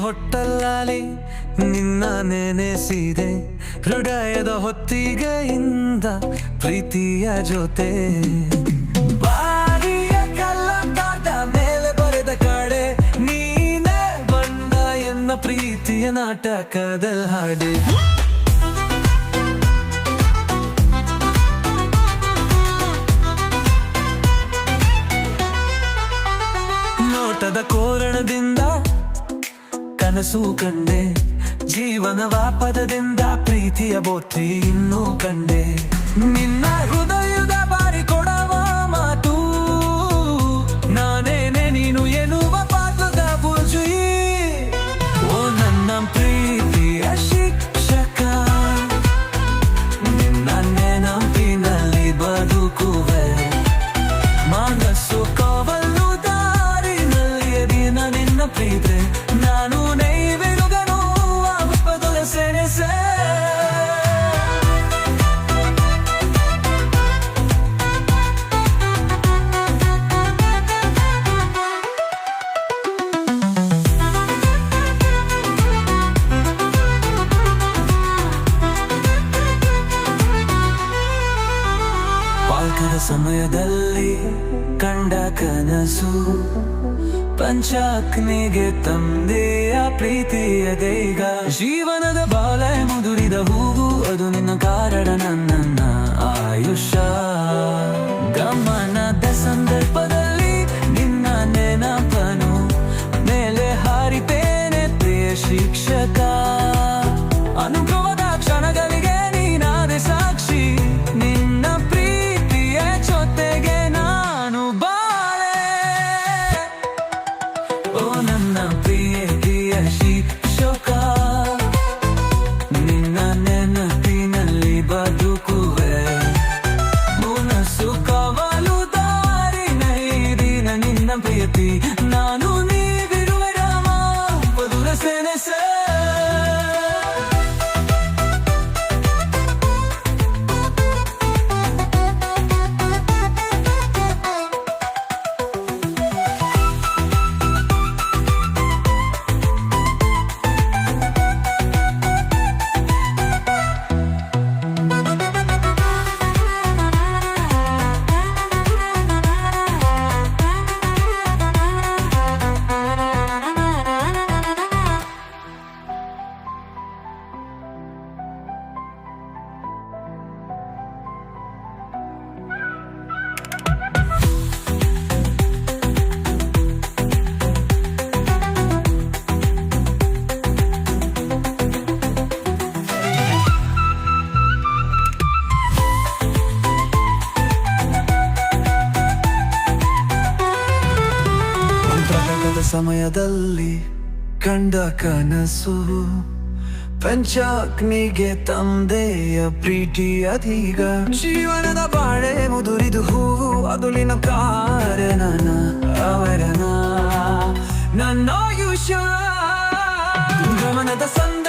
ಖಾಲಿ ನಿನ್ನ ನೆನೆಸಿದೆ. ಹೃದಯದ ಹೊತ್ತಿಗೆಯಿಂದ ಪ್ರೀತಿಯ ಜೊತೆ. ಬಾರಿಯ ಮೇಲೆ ಬರೆದ ಕಡೆ ಪ್ರೀತಿಯ ನಾಟಕದಲ್ಲಿ ಹಾಡೆ. ನೋಟದ ಕೋರಣದಿಂದ ಕನಸು ಕಂಡೆ. ಜೀವನವ ಪದದಿಂದ ಪ್ರೀತಿಯ ಬೋತ್ರಿ ಇನ್ನೂ ಕಂಡೆ. ನಿನ್ನ ಪಾಕದ ಸಮಯದಲ್ಲಿ ಕಂಡ ಕನಸು ಪಂಚಾಗ್ನಿಗೆ ತಂದೆಯ ಪ್ರೀತಿಯ ದೇಗ. ಜೀವನದ ಬಾಲ ಮುದುರಿದ ಹೂವು, ಅದು ನಿನ್ನ ಕಾರಣ ನನ್ನ ಆಯುಷ ಗಮನದ ಸಂದರ್ಭದಲ್ಲಿ ನಿನ್ನ ನೆನಪನು ಮೇಲೆ ಹಾರಿತೇನೆ, ಪ್ರಿಯ ಶಿಕ್ಷಕ. ಅನುಭವದ பயணம் நானும் ಸಮಯದಲ್ಲಿ ಕಂಡ ಕನಸು ಪಂಚಾಗ್ನಿಗೆ ತಂದೆಯ ಪ್ರೀತಿ ಅದೀಗ. ಜೀವನದ ಬಾಳೆ ಮುದುರಿದು ಹೂವು ಅದುಲಿನ ಕಾರಣನ, ಅವರನ, ನನ್ನ ಆಯುಷ ಗಮನದ ಸಂದರ್ಭದಲ್ಲಿ